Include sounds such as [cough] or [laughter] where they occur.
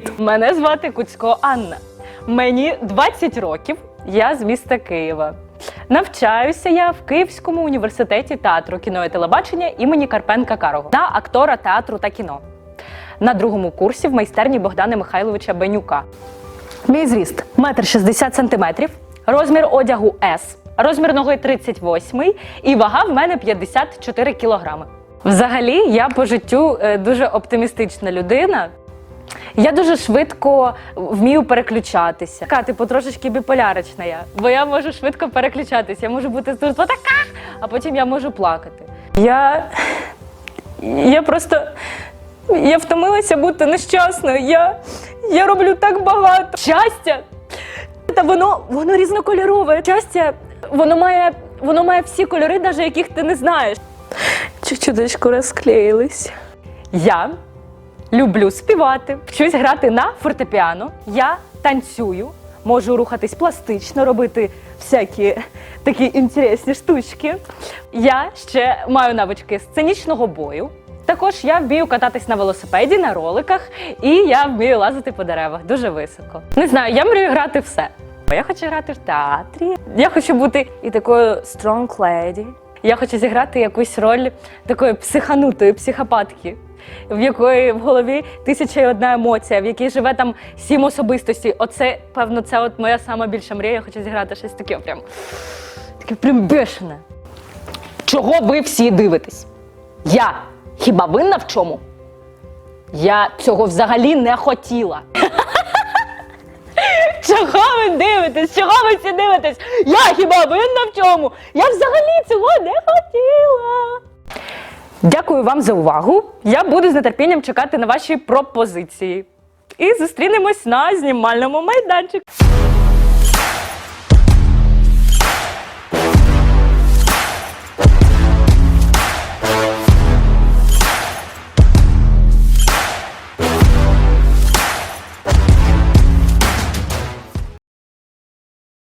Привіт! Мене звати Куцько Анна. Мені 20 років. Я з міста Києва. Навчаюся я в Київському університеті театру кіно і телебачення імені Карпенка Карого на актора театру та кіно. На другому курсі в майстерні Богдана Михайловича Бенюка. Мій зріст 1,60 сантиметрів, розмір одягу S, розмір ноги 38 і вага в мене 54 кілограми. Взагалі, я по життю е, дуже оптимістична людина. Я дуже швидко вмію переключатися. Така, типу, трошечки біполярична я, бо я можу швидко переключатися. Я можу бути тут така, а потім я можу плакати. Я, я просто я втомилася бути нещасною. Я, я роблю так багато. Щастя! Та воно, воно різнокольорове. Щастя, воно має, воно має всі кольори, навіть яких ти не знаєш. Чудочку розклеїлись. Я люблю співати, вчусь грати на фортепіано. Я танцюю, можу рухатись пластично, робити всякі такі інтересні штучки. Я ще маю навички сценічного бою. Також я вмію кататись на велосипеді, на роликах, і я вмію лазити по деревах дуже високо. Не знаю, я мрію грати все. Я хочу грати в театрі. Я хочу бути і такою strong lady. Я хочу зіграти якусь роль такої психанутої психопатки, в якої в голові тисяча і одна емоція, в якій живе там сім особистостей. Оце, певно, це от моя сама більша мрія. Я хочу зіграти щось таке прям таке прям бешене. Чого ви всі дивитесь? Я хіба винна в чому? Я цього взагалі не хотіла. [laughs] Чого ви дивитесь? Чого ви всі дивитесь? Я хіба винна в чому? Я взагалі цього не хотіла. Дякую вам за увагу. Я буду з нетерпінням чекати на ваші пропозиції. І зустрінемось на знімальному майданчику.